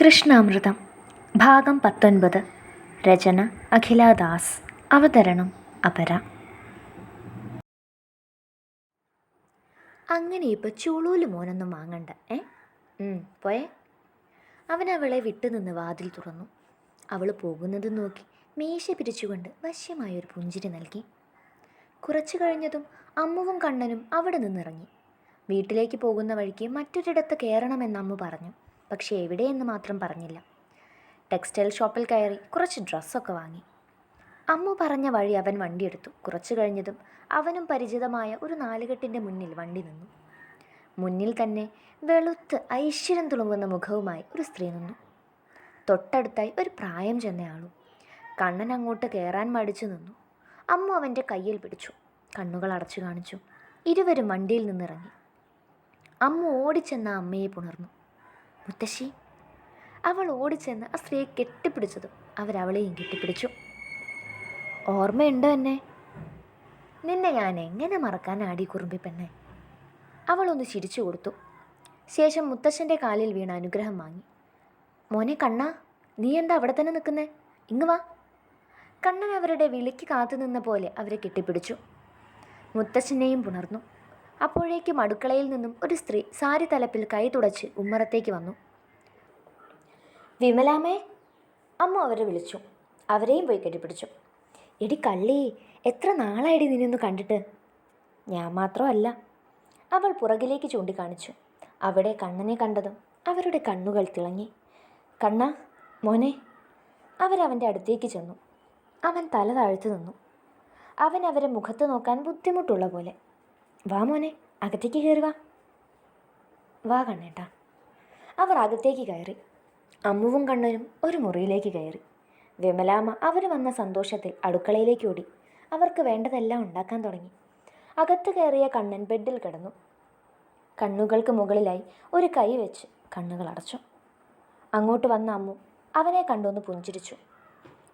കൃഷ്ണാമൃതം ഭാഗം പത്തൊൻപത് രചന അഖിലാദാസ് അവതരണം അപര. അങ്ങനെ ഇപ്പോൾ ചുളൂൽ മോനൊന്നും വാങ്ങണ്ട ഏ? പോയേ. അവൻ അവളെ വിട്ടുനിന്ന് വാതിൽ തുറന്നു. അവൾ പോകുന്നത് നോക്കി മീശ പിരിച്ചുകൊണ്ട് വശ്യമായൊരു പുഞ്ചിരി നൽകി. കുറച്ചു കഴിഞ്ഞതും അമ്മുവും കണ്ണനും അവിടെ നിന്നിറങ്ങി. വീട്ടിലേക്ക് പോകുന്ന വഴിക്ക് മറ്റൊരിടത്ത് കയറണമെന്ന് അമ്മു പറഞ്ഞു. പക്ഷേ എവിടെയെന്ന് മാത്രം പറഞ്ഞില്ല. ടെക്സ്റ്റൈൽ ഷോപ്പിൽ കയറി കുറച്ച് ഡ്രസ്സൊക്കെ വാങ്ങി. അമ്മു പറഞ്ഞ വഴി അവൻ വണ്ടിയെടുത്തു. കുറച്ചു കഴിഞ്ഞതും അവനും പരിചിതമായ ഒരു നാലുകെട്ടിന്റെ മുന്നിൽ വണ്ടി നിന്നു. മുന്നിൽ തന്നെ വെളുത്ത് ഐശ്വര്യം തുളുമ്പുന്ന മുഖവുമായി ഒരു സ്ത്രീ നിന്നു. തൊട്ടടുത്തായി ഒരു പ്രായം ചെന്നയാളും കണ്ണൻ അങ്ങോട്ട് കയറാൻ മടിച്ചു നിന്നു. അമ്മു അവന്റെ കയ്യിൽ പിടിച്ചു. കണ്ണുകൾ അടച്ചു കാണിച്ചു. ഇരുവരും വണ്ടിയിൽ നിന്നിറങ്ങി. അമ്മ ഓടിച്ചെന്ന അമ്മയെ പുണർന്നു. മുത്തശ്ശി. അവൾ ഓടിച്ചെന്ന് ആ സ്ത്രീയെ കെട്ടിപ്പിടിച്ചതും അവരവളെയും കെട്ടിപ്പിടിച്ചു. ഓർമ്മയുണ്ടോ എന്നെ? നിന്നെ ഞാൻ എങ്ങനെ മറക്കാൻ ആടി കുറുമ്പി പെണ്ണെ? അവളൊന്ന് ചിരിച്ചു കൊടുത്തു. ശേഷം മുത്തശ്ശന്റെ കാലിൽ വീണ അനുഗ്രഹം വാങ്ങി. മോനെ കണ്ണാ നീ എന്താ അവിടെ തന്നെ നിൽക്കുന്നേ? ഇങ്ങ് വാ. കണ്ണൻ അവരുടെ വിളിക്ക് കാത്തു നിന്ന പോലെ അവരെ കെട്ടിപ്പിടിച്ചു. മുത്തശ്ശനെയും പുണർന്നു. അപ്പോഴേക്കും അടുക്കളയിൽ നിന്നും ഒരു സ്ത്രീ സാരി തലപ്പിൽ കൈ തുടച്ച് ഉമ്മറത്തേക്ക് വന്നു. വിമലാമേ അമ്മ അവരെ വിളിച്ചു. അവരെയും പോയി കെട്ടിപ്പിടിച്ചു. എടി കള്ളി എത്ര നാളായിടി നിന്നൊന്ന് കണ്ടിട്ട്? ഞാൻ മാത്രമല്ല അവൾ പുറകിലേക്ക് ചൂണ്ടിക്കാണിച്ചു. അവിടെ കണ്ണനെ കണ്ടതും അവരുടെ കണ്ണുകൾ തിളങ്ങി. കണ്ണ മോനെ അവരവന്റെ അടുത്തേക്ക് ചെന്നു. അവൻ തല താഴ്ത്തു നിന്നു. അവൻ അവരെ മുഖത്ത് നോക്കാൻ ബുദ്ധിമുട്ടുള്ള പോലെ. വാ മോനെ അകത്തേക്ക് കയറുക വാ കണ്ണേട്ടാ. അവർ അകത്തേക്ക് കയറി. അമ്മുവും കണ്ണനും ഒരു മുറിയിലേക്ക് കയറി. വിമലാമ്മ അവർ വന്ന സന്തോഷത്തിൽ അടുക്കളയിലേക്ക് ഓടി. അവർക്ക് വേണ്ടതെല്ലാം ഉണ്ടാക്കാൻ തുടങ്ങി. അകത്ത് കയറിയ കണ്ണൻ ബെഡിൽ കിടന്നു. കണ്ണുകൾക്ക് മുകളിലായി ഒരു കൈ വെച്ച് കണ്ണുകൾ അടച്ചു. അങ്ങോട്ട് വന്ന അമ്മു അവനെ കണ്ടൊന്ന് പുഞ്ചിരിച്ചു.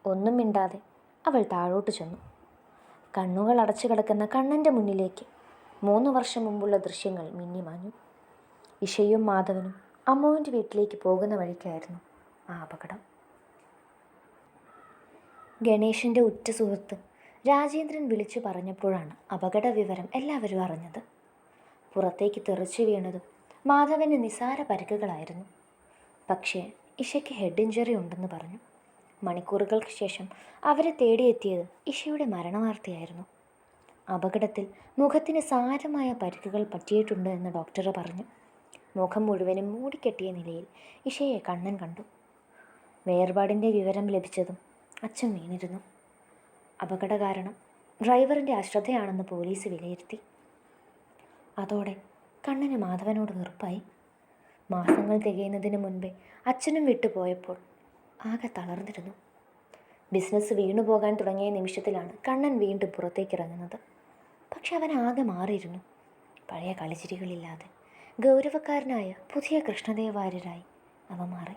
ഒന്നും മിണ്ടാതെ അവൾ താഴോട്ട് ചെന്നു. കണ്ണുകൾ അടച്ചു കിടക്കുന്ന കണ്ണന്റെ മുന്നിലേക്ക് മൂന്ന് വർഷം മുമ്പുള്ള ദൃശ്യങ്ങൾ മിന്നിമാഞ്ഞു ഇഷയും മാധവനും അമ്മുവിന്റെ വീട്ടിലേക്ക് പോകുന്ന വഴിക്കായിരുന്നു ആ അപകടം. ഗണേഷിന്റെ ഉറ്റ സുഹൃത്ത് രാജേന്ദ്രൻ വിളിച്ചു പറഞ്ഞപ്പോഴാണ് അപകട വിവരം എല്ലാവരും അറിഞ്ഞത്. പുറത്തേക്ക് തെറിച്ചു വീണതും മാധവന് നിസാര പരിക്കുകളായിരുന്നു. പക്ഷേ ഇഷയ്ക്ക് ഹെഡ് ഇഞ്ചറി ഉണ്ടെന്ന് പറഞ്ഞു. മണിക്കൂറുകൾക്ക് ശേഷം അവരെ തേടിയെത്തിയത് ഇഷയുടെ മരണവാർത്തയായിരുന്നു. അപകടത്തിൽ മുഖത്തിന് സാരമായ പരിക്കുകൾ പറ്റിയിട്ടുണ്ട് എന്ന് ഡോക്ടർ പറഞ്ഞു. മുഖം മുഴുവനും മൂടിക്കെട്ടിയ നിലയിൽ ഇഷയെ കണ്ണൻ കണ്ടു. വേർപാടിന്റെ വിവരം ലഭിച്ചതും അച്ഛൻ വീണിരുന്നു. അപകട കാരണം ഡ്രൈവറിന്റെ അശ്രദ്ധയാണെന്ന് പോലീസ് വിലയിരുത്തി. അതോടെ കണ്ണന് മാധവനോട് വെറുപ്പായി. മാസങ്ങൾ തികയുന്നതിന് മുൻപേ അച്ഛനും വിട്ടുപോയപ്പോൾ ആകെ തളർന്നിരുന്നു. ബിസിനസ് വീണുപോകാൻ തുടങ്ങിയ നിമിഷത്തിലാണ് കണ്ണൻ വീണ്ടും പുറത്തേക്ക് ഇറങ്ങുന്നത്. പക്ഷെ അവൻ ആകെ മാറിയിരുന്നു. പഴയ കളിച്ചിരികളില്ലാതെ ഗൗരവക്കാരനായ പുതിയ കൃഷ്ണദേവാര്യരായി അവ മാറി.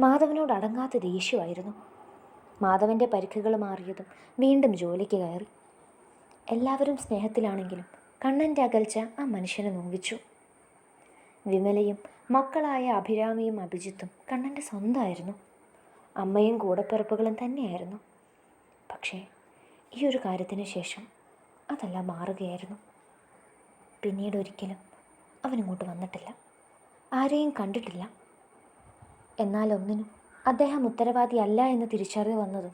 മാധവനോട് അടങ്ങാത്ത ദേഷ്യമായിരുന്നു. മാധവന്റെ പരിക്കുകൾ മാറിയതും വീണ്ടും ജോലിക്ക് കയറി. എല്ലാവരും സ്നേഹത്തിലാണെങ്കിലും കണ്ണന്റെ അകൽച്ച ആ മനുഷ്യനെ നോവിച്ചു. വിമലയും മക്കളായ അഭിരാമിയും അഭിജിത്തും കണ്ണന്റെ സ്വന്തമായിരുന്നു. അമ്മയും കൂടപ്പിറപ്പുകളും തന്നെയായിരുന്നു. പക്ഷേ ഈ ഒരു കാര്യത്തിന് ശേഷം അതെല്ലാം മാറുകയായിരുന്നു. പിന്നീട് ഒരിക്കലും അവനിങ്ങോട്ട് വന്നിട്ടില്ല. ആരെയും കണ്ടിട്ടില്ല. എന്നാൽ ഒന്നിനും അദ്ദേഹം ഉത്തരവാദിയല്ല എന്ന് തിരിച്ചറിവ് വന്നതും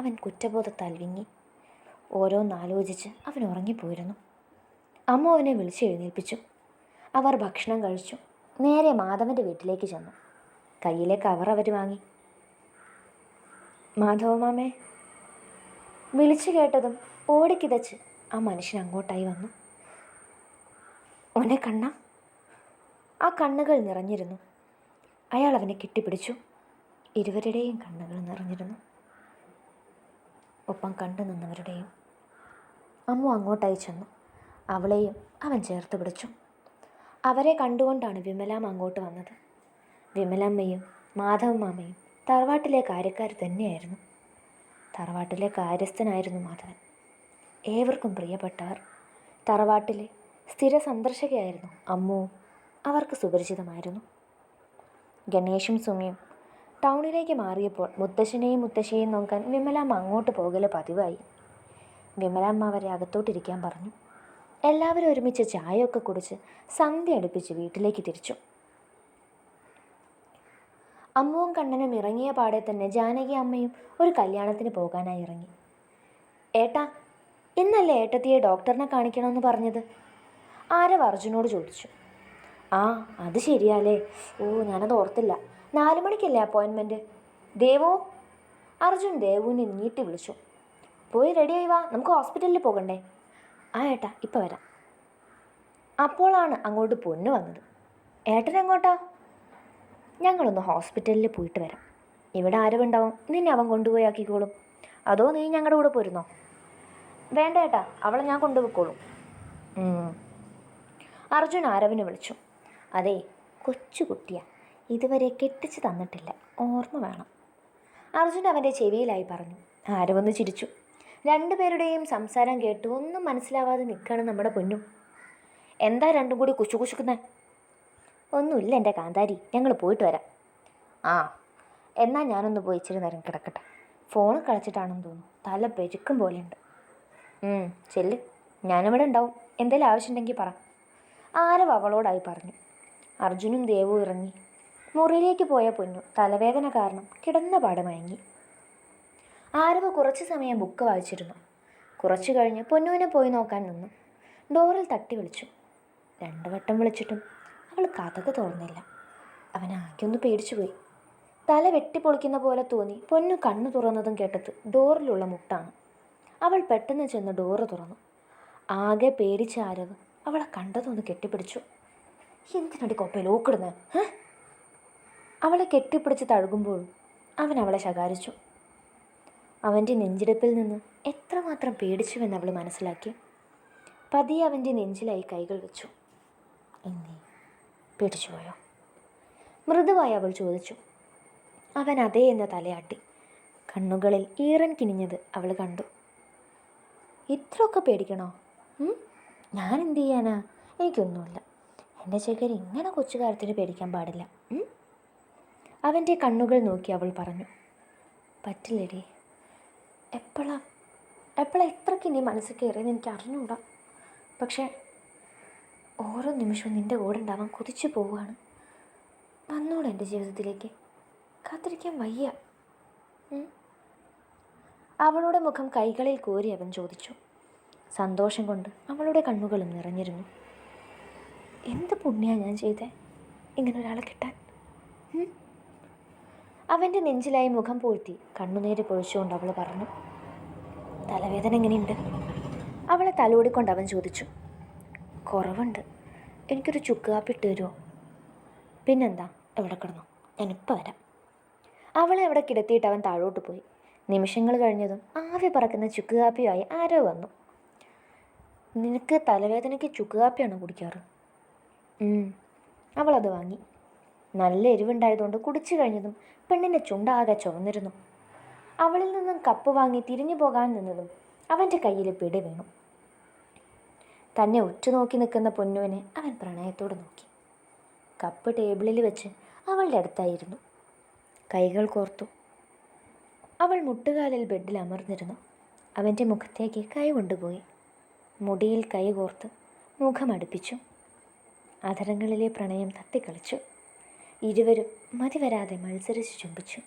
അവൻ കുറ്റബോധത്താൽ വിങ്ങി. ഓരോന്നാലോചിച്ച് അവൻ ഉറങ്ങിപ്പോയിരുന്നു. അമ്മ അവനെ വിളിച്ച് എഴുന്നേൽപ്പിച്ചു. അവർ ഭക്ഷണം കഴിച്ചു. നേരെ മാധവന്റെ വീട്ടിലേക്ക് ചെന്നു. കയ്യിലെ കവർ അവർ വാങ്ങി. മാധവമാമേ വിളിച്ചു കേട്ടതും ഓടിക്കിതച്ച് ആ മനുഷ്യൻ അങ്ങോട്ടായി വന്നു. ഓനെ കണ്ണ. ആ കണ്ണുകൾ നിറഞ്ഞിരുന്നു. അയാൾ അവനെ കെട്ടിപ്പിടിച്ചു. ഇരുവരുടെയും കണ്ണുകൾ നിറഞ്ഞിരുന്നു. ഒപ്പം കണ്ടു നിന്നവരുടെയും. അമ്മു അങ്ങോട്ടായി ചെന്നു. അവളെയും അവൻ ചേർത്ത് പിടിച്ചു. അവരെ കണ്ടുകൊണ്ടാണ് വിമലാം അങ്ങോട്ട് വന്നത്. വിമലമ്മയും മാധവമാമയും തറവാട്ടിലെ കാര്യക്കാർ തന്നെയായിരുന്നു. തറവാട്ടിലെ കാര്യസ്ഥനായിരുന്നു മാധവൻ. ഏവർക്കും പ്രിയപ്പെട്ടവർ തറവാട്ടിലെ സ്ഥിര സന്ദർശകയായിരുന്നു അമ്മുവും അവർക്ക് സുപരിചിതമായിരുന്നു. ഗണേഷും സുമിയും ടൗണിലേക്ക് മാറിയപ്പോൾ മുത്തശ്ശനെയും മുത്തശ്ശിയെയും നോക്കാൻ വിമലാമ്മ അങ്ങോട്ട് പോകൽ പതിവായി. വിമലാമ്മ അവരെ അകത്തോട്ടിരിക്കാൻ പറഞ്ഞു. എല്ലാവരും ഒരുമിച്ച് ചായയൊക്കെ കുടിച്ച് സന്ധ്യ അടുപ്പിച്ച് വീട്ടിലേക്ക് തിരിച്ചു. അമ്മുവും കണ്ണനും ഇറങ്ങിയ പാടെ തന്നെ ജാനകി അമ്മയും ഒരു കല്യാണത്തിന് പോകാനായി ഇറങ്ങി. ഏട്ടാ ഇന്നല്ലേ ഏട്ടത്തിയെ ഡോക്ടറിനെ കാണിക്കണമെന്ന് പറഞ്ഞത്? ആരവ് അർജുനോട് ചോദിച്ചു. ആ അത് ശരിയാലേ. ഓ ഞാനത് ഓർത്തില്ല. നാല് മണിക്കല്ലേ അപ്പോയിൻമെന്റ് ദേവോ? അർജുൻ ദേവുവിനെ നീട്ടി വിളിച്ചു. പോയി റെഡിയായി വാ നമുക്ക് ഹോസ്പിറ്റലിൽ പോകണ്ടേ? ആ ഏട്ടാ ഇപ്പം വരാം. അപ്പോഴാണ് അങ്ങോട്ട് പൊന്നു വന്നത്. ഏട്ടൻ എങ്ങോട്ടാ? ഞങ്ങളൊന്ന് ഹോസ്പിറ്റലിൽ പോയിട്ട് വരാം. ഇവിടെ ആരവുണ്ടാവും നിന്നെ അവൻ കൊണ്ടുപോയി ആക്കിക്കോളും. അതോ നീ ഞങ്ങളുടെ കൂടെ പോരുന്നോ? വേണ്ട ഏട്ടാ അവളെ ഞാൻ കൊണ്ടുപോയിക്കോളും. അർജുൻ ആരവിനെ വിളിച്ചു. അതെ കൊച്ചുകുട്ടിയാ ഇതുവരെ കെട്ടിച്ച് തന്നിട്ടില്ല ഓർമ്മ വേണം. അർജുൻ അവന്റെ ചെവിയിലായി പറഞ്ഞു. ആരവൊന്ന് ചിരിച്ചു. രണ്ടുപേരുടെയും സംസാരം കേട്ട് ഒന്നും മനസ്സിലാവാതെ നിൽക്കുകയാണ് നമ്മുടെ പൊന്നു. എന്താ രണ്ടും കൂടി കുശു കുശുക്കുന്നത് ഒന്നുമില്ല എന്റെ കാന്താരി ഞങ്ങൾ പോയിട്ട് വരാം. ആ എന്നാൽ ഞാനൊന്ന് പോയി ഇച്ചിരി നേരം കിടക്കട്ടെ. ഫോൺ കളിച്ചിട്ടാണെന്ന് തോന്നുന്നു. തല പെരുക്കും പോലെയുണ്ട്. ചെല്ല്. ഞാനിവിടെ ഉണ്ടാവും. എന്തെങ്കിലും ആവശ്യമുണ്ടെങ്കിൽ പറ. ആരവ് അവളോടായി പറഞ്ഞു. അർജുനും ദേവും ഇറങ്ങി. മുറിയിലേക്ക് പോയ പൊന്നു തലവേദന കാരണം കിടന്ന പാടെ മയങ്ങി. ആരവ് കുറച്ച് സമയം ബുക്ക് വായിച്ചിരുന്നു. കുറച്ചു കഴിഞ്ഞ് പൊന്നുവിനെ പോയി നോക്കാൻ നിന്നു. ഡോറിൽ തട്ടി വിളിച്ചു. രണ്ടു വട്ടം വിളിച്ചിട്ടും അവൾ കഥക് തുറന്നില്ല അവൻ ആകെ ഒന്ന് പേടിച്ചു പോയി. തല വെട്ടിപ്പൊളിക്കുന്ന പോലെ തോന്നി പൊന്നു കണ്ണു തുറന്നതും കേട്ടത് ഡോറിലുള്ള മുട്ടാണ്. അവൾ പെട്ടെന്ന് ചെന്ന് ഡോറ് തുറന്നു. ആകെ പേടിച്ച ആരവ് അവളെ കണ്ടതൊന്ന് കെട്ടിപ്പിടിച്ചു. എന്തിനടി കൊപ്പയിൽ ഓക്കിടുന്നത് അവളെ കെട്ടിപ്പിടിച്ച് തഴുകുമ്പോഴും അവൻ അവളെ ശകാരിച്ചു. അവന്റെ നെഞ്ചിടിപ്പിൽ നിന്ന് എത്രമാത്രം പേടിച്ചുവെന്ന് അവൾ മനസ്സിലാക്കി. പതിയെ അവന്റെ നെഞ്ചിലായി കൈകൾ വെച്ചു. എന്നീ പേടിച്ചുപോയോ മൃദുവായി അവൾ ചോദിച്ചു. അവൻ അതേ എന്ന് തലയാട്ടി. കണ്ണുകളിൽ ഈറൻ കിനിഞ്ഞത് അവൾ കണ്ടു. ഇത്രയൊക്കെ പേടിക്കണോ? ഞാൻ എന്ത് ചെയ്യാനാ? എനിക്കൊന്നുമില്ല. എന്റെ ചെക്കൻ ഇങ്ങനെ കൊച്ചു കാര്യത്തിൽ പേടിക്കാൻ പാടില്ല? അവന്റെ കണ്ണുകൾ നോക്കി അവൾ പറഞ്ഞു. പറ്റില്ലടി. എപ്പോഴാ എപ്പോഴാ എത്രയ്ക്ക് നീ മനസ്സിൽ കയറിയെന്ന് എനിക്ക് അറിഞ്ഞൂടാ. പക്ഷേ ഓരോ നിമിഷവും നിന്റെ കൂടെ ഉണ്ടാവാൻ കുതിച്ചു പോവുകയാണ്. വന്നോളൂ എന്റെ ജീവിതത്തിലേക്ക്. കാത്തിരിക്കാൻ വയ്യ. അവളുടെ മുഖം കൈകളിൽ കോരി അവൻ ചോദിച്ചു. സന്തോഷം കൊണ്ട് അവളുടെ കണ്ണുകളും നിറഞ്ഞിരുന്നു. എന്ത് പുണ്യാ ഞാൻ ചെയ്തേ? ഇങ്ങനെ ഒരാളെ കിട്ടാൻ? അവന്റെ നെഞ്ചിലായി മുഖം പൂഴ്ത്തി കണ്ണുനീര് പൊഴിച്ചുകൊണ്ട് അവൾ പറഞ്ഞു തലവേദന എങ്ങനെയുണ്ട്? അവളെ തലോടിക്കൊണ്ട് അവൻ ചോദിച്ചു കുറവുണ്ട്. എനിക്കൊരു ചുക്ക് കാപ്പി ഇട്ട് തരുമോ പിന്നെന്താ? എവിടെ കിടന്നു? ഞാനിപ്പോൾ വരാം. അവളെ അവിടെ കിടത്തിയിട്ട് അവൻ താഴോട്ട് പോയി. നിമിഷങ്ങൾ കഴിഞ്ഞതും ആവി പറക്കുന്ന ചുക്ക് കാപ്പിയുമായി ആരോ വന്നു. നിനക്ക് തലവേദനയ്ക്ക് ചുക്ക് കാപ്പിയാണോ കുടിക്കാറ്. അവളത് വാങ്ങി. നല്ല എരിവുണ്ടായതുകൊണ്ട് കുടിച്ചു കഴിഞ്ഞതും പെണ്ണിന്റെ ചുണ്ടാകെ ചുവന്നിരുന്നു. അവളിൽ നിന്നും കപ്പ് വാങ്ങി തിരിഞ്ഞു പോകാൻ നിന്നതും അവന്റെ കയ്യിൽ പിടി വീണു. തന്നെ ഉറ്റുനോക്കി നിൽക്കുന്ന പൊന്നുവിനെ അവൻ പ്രണയത്തോടെ നോക്കി. കപ്പ് ടേബിളിൽ വെച്ച് അവളുടെ അടുത്തായിരുന്നു. കൈകൾ കോർത്തു അവൾ മുട്ടുകാലിൽ ബെഡിൽ അമർന്നിരുന്നു. അവന്റെ മുഖത്തേക്ക് കൈ കൊണ്ടുപോയി. മുടിയിൽ കൈ കോർത്ത് മുഖമടുപ്പിച്ചു. അധരങ്ങളിലെ പ്രണയം തത്തിക്കളിച്ചു. ഇരുവരും മതിവരാതെ മത്സരിച്ച് ചുംബിച്ചു.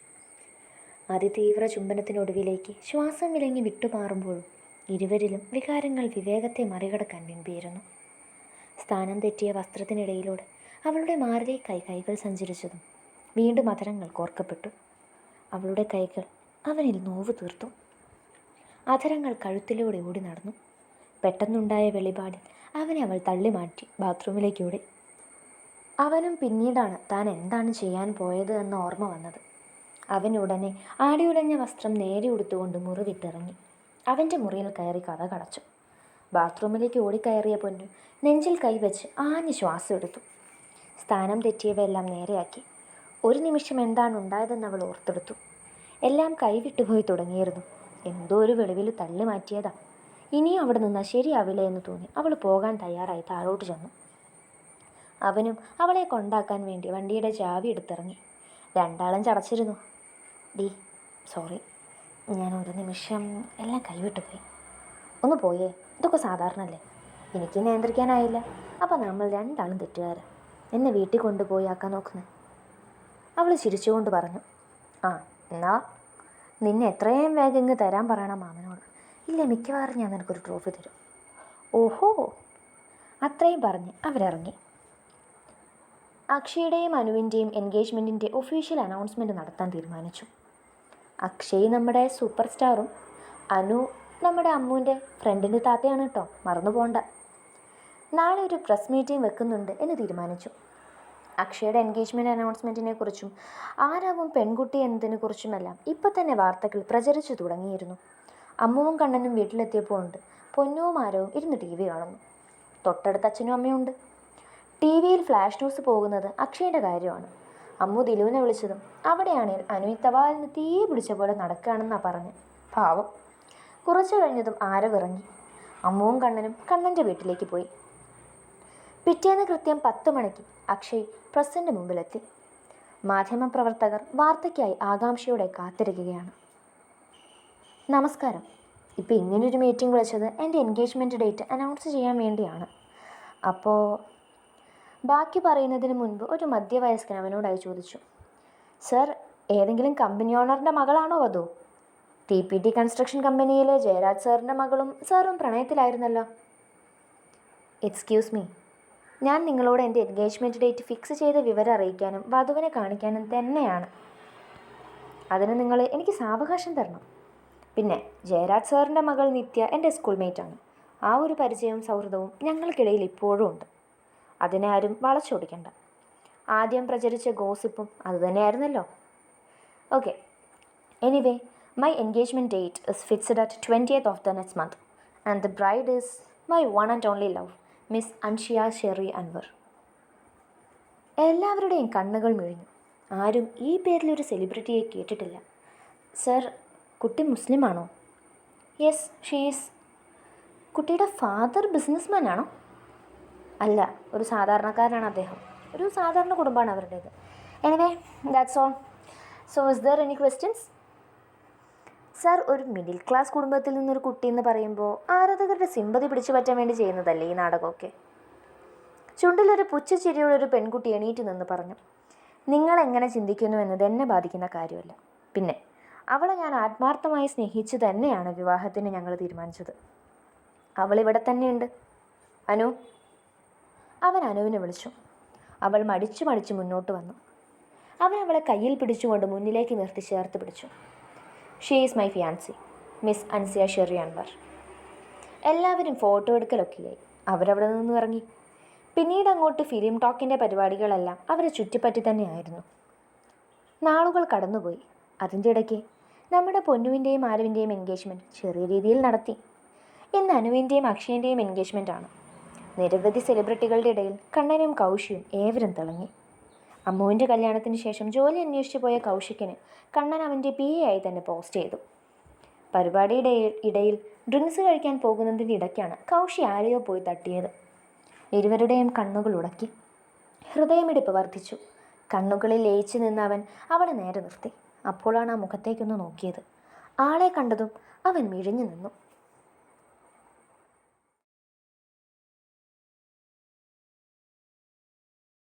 അതിതീവ്ര ചുംബനത്തിനൊടുവിലേക്ക് ശ്വാസം വിലങ്ങി വിട്ടുമാറുമ്പോഴും ഇരുവരിലും വികാരങ്ങൾ വിവേകത്തെ മറികടക്കാൻ വെമ്പിയിരുന്നു സ്ഥാനം തെറ്റിയ വസ്ത്രത്തിനിടയിലൂടെ അവളുടെ മാറിലേക്കായി കൈകൾ സഞ്ചരിച്ചതും വീണ്ടും അധരങ്ങൾ കോർക്കപ്പെട്ടു അവളുടെ കൈകൾ അവനിൽ നോവ് തീർത്തു. അധരങ്ങൾ കഴുത്തിലൂടെ ഓടി നടന്നു. പെട്ടെന്നുണ്ടായ വെളിപാടിൽ അവനെ അവൾ തള്ളി മാറ്റി ബാത്റൂമിലേക്ക് ഓടി അവനും പിന്നീടാണ് താൻ എന്താണ് ചെയ്യാൻ പോയത് എന്ന ഓർമ്മ വന്നത്. അവൻ ഉടനെ ആടിയുലഞ്ഞ വസ്ത്രം നേരെ ഉടുത്തുകൊണ്ട് മുറി വിട്ടിറങ്ങി അവന്റെ മുറിയിൽ കയറി കഥ കടച്ചു. ബാത്റൂമിലേക്ക് ഓടിക്കയറിയ പൊന്നു നെഞ്ചിൽ കൈവച്ച് ആഞ്ഞ് ശ്വാസം എടുത്തു. സ്ഥാനം തെറ്റിയവയെല്ലാം നേരെയാക്കി. ഒരു നിമിഷം എന്താണ് ഉണ്ടായതെന്ന് അവൾ ഓർത്തെടുത്തു. എല്ലാം കൈവിട്ടുപോയി തുടങ്ങിയിരുന്നു. എന്തോ ഒരു വെളിവിൽ തള്ളി മാറ്റിയതാ. ഇനിയും അവിടെ നിന്നാൽ ശരിയാവില്ല എന്ന് തോന്നി. അവൾ പോകാൻ തയ്യാറായി താഴോട്ട് ചെന്നു. അവനും അവളെ കൊണ്ടാക്കാൻ വേണ്ടി വണ്ടിയുടെ ചാവി എടുത്തിറങ്ങി. രണ്ടാളും ചടച്ചിരുന്നു. D sorry. ഞാൻ ഒരു നിമിഷം എല്ലാം കൈവിട്ടു പോയി. ഒന്ന് പോയേ. ഇതൊക്കെ സാധാരണല്ലേ. എനിക്ക് നിയന്ത്രിക്കാനായില്ല. അപ്പോൾ നമ്മൾ രണ്ടാളും തെറ്റുകാർ എന്നെ വീട്ടിൽ കൊണ്ടുപോയി ആക്കാൻ നോക്കുന്നത് അവൾ ചിരിച്ചുകൊണ്ട് പറഞ്ഞു. ആ എന്നാ നിന്നെ എത്രയും വേഗം ഇങ്ങ് തരാൻ പറയണം മാമനോട്. ഇല്ല മിക്കവാറും ഞാൻ നിനക്കൊരു ട്രോഫി തരും. ഓഹോ അത്രയും പറഞ്ഞ് അവരിറങ്ങി. അക്ഷയുടെയും അനുവിന്റെയും എൻഗേജ്മെന്റിന്റെ ഒഫീഷ്യൽ അനൗൺസ്മെന്റ് നടത്താൻ തീരുമാനിച്ചു. അക്ഷയ് നമ്മുടെ സൂപ്പർ സ്റ്റാറും അനു നമ്മുടെ അമ്മുവിന്റെ ഫ്രണ്ടിന്റെ താത്തയാണ് കേട്ടോ മറന്നു പോണ്ട നാളെ ഒരു പ്രസ് മീറ്റിംഗ് വെക്കുന്നുണ്ട് എന്ന് തീരുമാനിച്ചു. അക്ഷയുടെ എൻഗേജ്മെന്റ് അനൗൺസ്മെന്റിനെ കുറിച്ചും ആരാവും പെൺകുട്ടി എന്നതിനെ കുറിച്ചുമെല്ലാം ഇപ്പം തന്നെ വാർത്തകൾ പ്രചരിച്ചു തുടങ്ങിയിരുന്നു. അമ്മുവും കണ്ണനും വീട്ടിലെത്തിയപ്പോൾ ഉണ്ട്. പൊന്നുവും ആരവും ഇരുന്ന് ടി വി കാണുന്നു. തൊട്ടടുത്ത് അച്ഛനും അമ്മയും ഉണ്ട്. ടി വിയിൽ ഫ്ലാഷ് ന്യൂസ് പോകുന്നത് അക്ഷയുടെ കാര്യമാണ്. അമ്മു ദിലുവിനെ വിളിച്ചതും അവിടെയാണെങ്കിൽ അനുവി തവാലിന് തീ പിടിച്ച പോലെ നടക്കുകയാണെന്നാണ് പറഞ്ഞ്. പാവം. കുറച്ചു കഴിഞ്ഞതും ആരവിറങ്ങി അമ്മുവും കണ്ണനും കണ്ണന്റെ വീട്ടിലേക്ക് പോയി. പിറ്റേന്ന് കൃത്യം പത്ത് മണിക്ക് അക്ഷയ് പ്രസിന്റെ മുമ്പിലെത്തി. മാധ്യമപ്രവർത്തകർ വാർത്തയ്ക്കായി ആകാംക്ഷയോടെ കാത്തിരിക്കുകയാണ്. നമസ്കാരം. ഇപ്പോൾ ഇങ്ങനൊരു മീറ്റിംഗ് വിളിച്ചത് എന്റെ എൻഗേജ്മെന്റ് ഡേറ്റ് അനൗൺസ് ചെയ്യാൻ വേണ്ടിയാണ്. അപ്പോൾ ബാക്കി പറയുന്നതിന് മുൻപ് ഒരു മധ്യവയസ്കൻ അവനോടായി ചോദിച്ചു. സർ ഏതെങ്കിലും കമ്പനി ഓണറിന്റെ മകളാണോ വധു? ടി പി ടി കൺസ്ട്രക്ഷൻ കമ്പനിയിലെ ജയരാജ് സാറിന്റെ മകളും സാറും പ്രണയത്തിലായിരുന്നല്ലോ. എക്സ്ക്യൂസ് മീ ഞാൻ നിങ്ങളോട് എന്റെ എൻഗേജ്മെന്റ് ഡേറ്റ് ഫിക്സ് ചെയ്ത വിവരം അറിയിക്കാനും വധുവിനെ കാണിക്കാനും തന്നെയാണ്. അതിന് നിങ്ങൾ എനിക്ക് സാവകാശം തരണം. പിന്നെ ജയരാജ് സാറിന്റെ മകൾ നിത്യ എന്റെ സ്കൂൾമേറ്റാണ് ആ ഒരു പരിചയവും സൗഹൃദവും ഞങ്ങൾക്കിടയിൽ ഇപ്പോഴും ഉണ്ട്. അതിനെ ആരും വളച്ചൊടിക്കണ്ട. ആദ്യം പ്രചരിച്ച ഗോസിപ്പും അതുതന്നെയായിരുന്നല്ലോ okay anyway my engagement date is fixed at twentieth of the next month and the bride is my one and only love miss Anshiya Sheri Anwar. എല്ലാവരുടെയും കണ്ണുകൾ മിഴിഞ്ഞു. ആരും ഈ പേരിലൊരു സെലിബ്രിറ്റിയെ കേട്ടിട്ടില്ല. സർ കുട്ടി മുസ്ലിമാണോ? യെസ് ഷീസ് കുട്ടിയുടെ ഫാദർ ബിസിനസ്മാൻ ആണോ? അല്ല ഒരു സാധാരണക്കാരനാണ് അദ്ദേഹം. ഒരു സാധാരണ കുടുംബമാണ് അവരുടേത്. Anyway that's all so is there any questions sir ഒരു മിഡിൽ ക്ലാസ് കുടുംബത്തിൽ നിന്നൊരു കുട്ടി എന്ന് പറയുമ്പോൾ ആരാധകരുടെ സിമ്പതി പിടിച്ചു പറ്റാൻ വേണ്ടി ചെയ്യുന്നതല്ലേ ഈ നാടകമൊക്കെ? ചുണ്ടിലൊരു പുച്ഛച്ചിരിയോടെ ഒരു പെൺകുട്ടി എണീറ്റ് നിന്ന് പറഞ്ഞു നിങ്ങൾ എങ്ങനെ ചിന്തിക്കുന്നു എന്നത് എന്നെ ബാധിക്കുന്ന കാര്യമല്ല. പിന്നെ അവളെ ഞാൻ ആത്മാർത്ഥമായി സ്നേഹിച്ചു തന്നെയാണ് വിവാഹത്തിന് ഞങ്ങൾ തീരുമാനിച്ചത്. അവൾ ഇവിടെ തന്നെയുണ്ട്. അനു? അവൻ അനുവിനെ വിളിച്ചു. അവൾ മടിച്ചു മടിച്ച് മുന്നോട്ട് വന്നു. അവൻ അവളെ കയ്യിൽ പിടിച്ചുകൊണ്ട് മുന്നിലേക്ക് നിർത്തി ചേർത്ത് പിടിച്ചു. She is my fiancee miss Ansiya Sheri Anwar എല്ലാവരും ഫോട്ടോ എടുക്കലൊക്കെയായി. അവരവിടെ നിന്ന് ഇറങ്ങി. പിന്നീട് അങ്ങോട്ട് ഫിലിം ടോക്കിന്റെ പരിപാടികളെല്ലാം അവരെ ചുറ്റിപ്പറ്റി തന്നെയായിരുന്നു. നാളുകൾ കടന്നുപോയി. അതിന്റെ ഇടയ്ക്ക് നമ്മുടെ പൊന്നുവിന്റെയും ആരുവിന്റെയും എൻഗേജ്മെന്റ് ചെറിയ രീതിയിൽ നടത്തി. ഇന്ന് അനുവിന്റെയും അക്ഷയന്റെയും എൻഗേജ്മെന്റാണ് നിരവധി സെലിബ്രിറ്റികളുടെ ഇടയിൽ കണ്ണനും കൗശിയും ഏവരും തിളങ്ങി. അമ്മുവിന്റെ കല്യാണത്തിന് ശേഷം ജോലി അന്വേഷിച്ചു പോയ കൗശിക്കിന് കണ്ണൻ അവന്റെ പി എ ആയി തന്നെ പോസ്റ്റ് ചെയ്തു. പരിപാടിയുടെ ഇടയിൽ ഡ്രിങ്ക്സ് കഴിക്കാൻ പോകുന്നതിന്റെ ഇടയ്ക്കാണ് കൗശി ആരെയോ പോയി തട്ടിയത്. ഇരുവരുടെയും കണ്ണുകൾ ഉടക്കി. ഹൃദയമിടിപ്പ് വർദ്ധിച്ചു. കണ്ണുകളിൽ ലയിച്ചു നിന്ന് അവൻ അവളെ നേരെ നിർത്തി. അപ്പോഴാണ് ആ മുഖത്തേക്കൊന്ന് നോക്കിയത്. ആളെ കണ്ടതും അവൻ മിഴിഞ്ഞു നിന്നു.